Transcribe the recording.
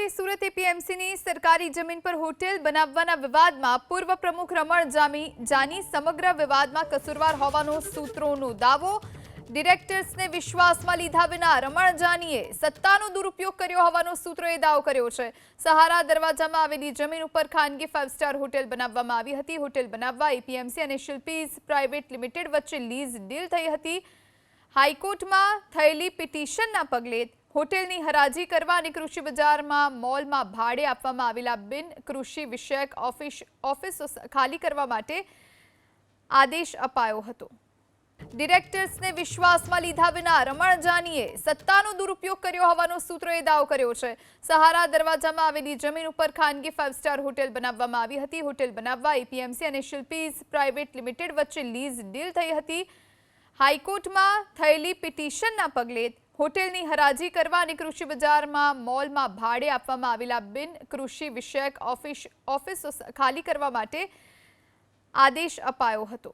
કરી સુરત એપીએમસીની સરકારી જમીન પર હોટેલ બનાવવાના વિવાદમાં પૂર્વ પ્રમુખ રમણ જામી જાની સમગ્ર વિવાદમાં કસૂરવાર હોવાનો સૂત્રોનો દાવો. ડિરેક્ટર્સને વિશ્વાસમાં લીધા વિના રમણ જાનીએ સત્તાનો દુરુપયોગ કર્યો હોવાનો સૂત્રોએ દાવો કર્યો છે. સહારા દરવાજામાં આવેલી જમીન ઉપર ખાનગી ફાઇવ સ્ટાર હોટેલ બનાવવામાં આવી હતી. હોટેલ બનાવવા એપીએમસી અને શિલ્પીઝ પ્રાઇવેટ લિમિટેડ વચ્ચે લીઝ ડીલ થઈ હતી. હાઈકોર્ટમાં થયેલી પિટિશનના પગલે હોટેલની હરાજી કરવા અને કૃષિ બજારમાં મોલમાં ભાડે આપવામાં આવેલા બિન કૃષિ વિષયક ઓફિસ, ઓફિસો ખાલી કરવા માટે આદેશ અપાયો હતો. ડિરેક્ટર્સને વિશ્વાસમાં લીધા વિના રમણ જાનીએ સત્તાનો દુરુપયોગ કર્યો હોવાનો સૂત્રોએ દાવો કર્યો છે. સહારા દરવાજામાં આવેલી જમીન ઉપર ખાનગી ફાઇવ સ્ટાર હોટેલ બનાવવામાં આવી હતી. હોટેલ બનાવવા એપીએમસી અને શિલ્પીઝ પ્રાઇવેટ લિમિટેડ વચ્ચે લીઝ ડીલ થઈ હતી. હાઈકોર્ટમાં થયેલી પિટિશનના પગલે હોટેલની હરાજી કરવા અને કૃષિ બજારમાં મોલમાં ભાડે આપવામાં આવેલા બિન કૃષિ વિષયક ઓફિસ ઓફિસો ખાલી કરવા માટે આદેશ અપાયો હતો.